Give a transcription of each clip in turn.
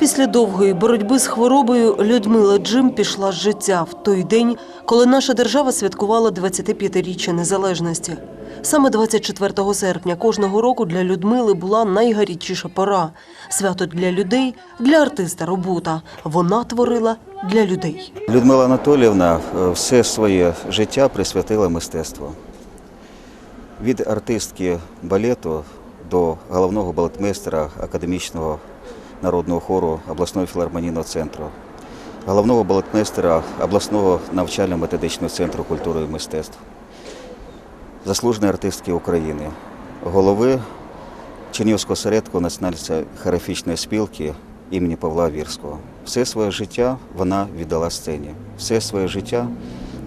Після довгої боротьби з хворобою Людмила Джим пішла з життя в той день, коли наша держава святкувала 25-річчя незалежності. Саме 24 серпня кожного року для Людмили була найгарячіша пора. Свято для людей, для артиста робота. Вона творила для людей. Людмила Анатоліївна е, все своє життя присвятила мистецтву. Від артистки балету до головного балетмейстера академічного народного хору обласного філармонійного центру, головного балетмейстера обласного навчально-методичного центру культури і мистецтв, заслуженої артистки України, голови Чернігівського осередку Національної хореографічної спілки імені Павла Вірського. Все своє життя вона віддала сцені, все своє життя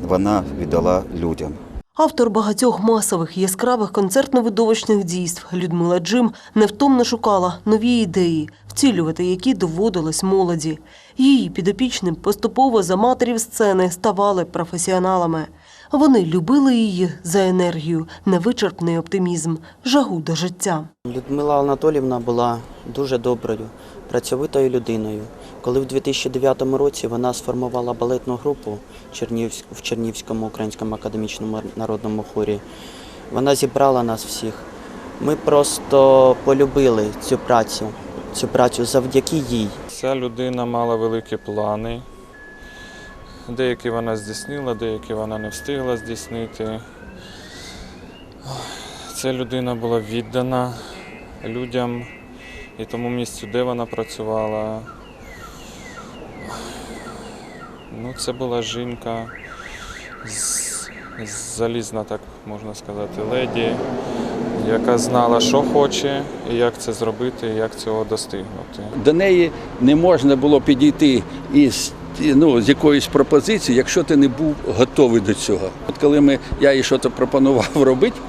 вона віддала людям. Автор багатьох масових яскравих концертно-видовищних дійств Людмила Джим невтомно шукала нові ідеї, втілювати які доводилось молоді. Її підопічним поступово за матерів сцени ставали професіоналами. Вони любили її за енергію, невичерпний оптимізм, жагу до життя. Людмила Анатолівна була дуже доброю, працьовитою людиною. Коли в 2009 році вона сформувала балетну групу в Чернівському українському академічному народному хорі, вона зібрала нас всіх. Ми просто полюбили цю працю, цю працю завдяки їй. Ця людина мала великі плани. Деякі вона здійснила, деякі вона не встигла здійснити. Ця людина була віддана людям і тому місцю, де вона працювала. Ну, це була жінка з- залізна, так можна сказати, леді, яка знала, що хоче, і як це зробити, і як цього достигнути. До неї не можна було підійти із ну, з якоїсь пропозиції, якщо ти не був готовий до цього. От коли ми, я їй щось пропонував робити,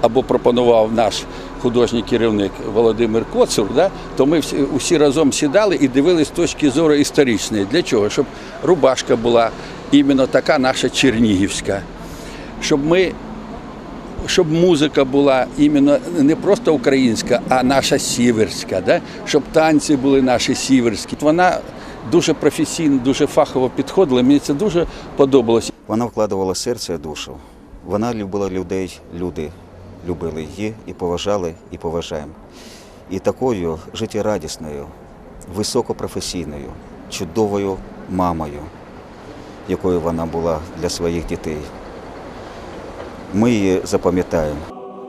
або пропонував наш художній керівник Володимир Коцур, да, то ми всі, усі разом сідали і дивились з точки зору історичної. Для чого? Щоб рубашка була іменно така наша чернігівська, щоб ми щоб музика була іменно не просто українська, а наша сіверська, да? щоб танці були наші сіверські. Вона дуже професійно, дуже фахово підходила. Мені це дуже подобалося. Вона вкладувала серце і душу. Вона любила людей, люди любили її і поважали, і поважаємо. І такою життєрадісною, високопрофесійною, чудовою мамою, якою вона була для своїх дітей. Ми її запам'ятаємо.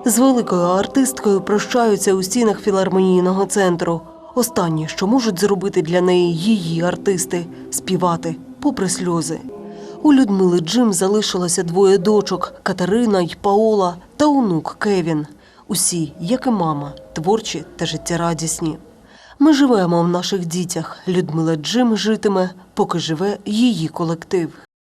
З великою артисткою прощаються у стінах філармонійного центру. Останнє, що можуть зробити для неї її артисти співати, попри сльози. У Людмили Джим залишилося двоє дочок Катерина й Паола та онук Кевін. Усі, як і мама, творчі та життєрадісні. Ми живемо в наших дітях. Людмила Джим житиме, поки живе її колектив.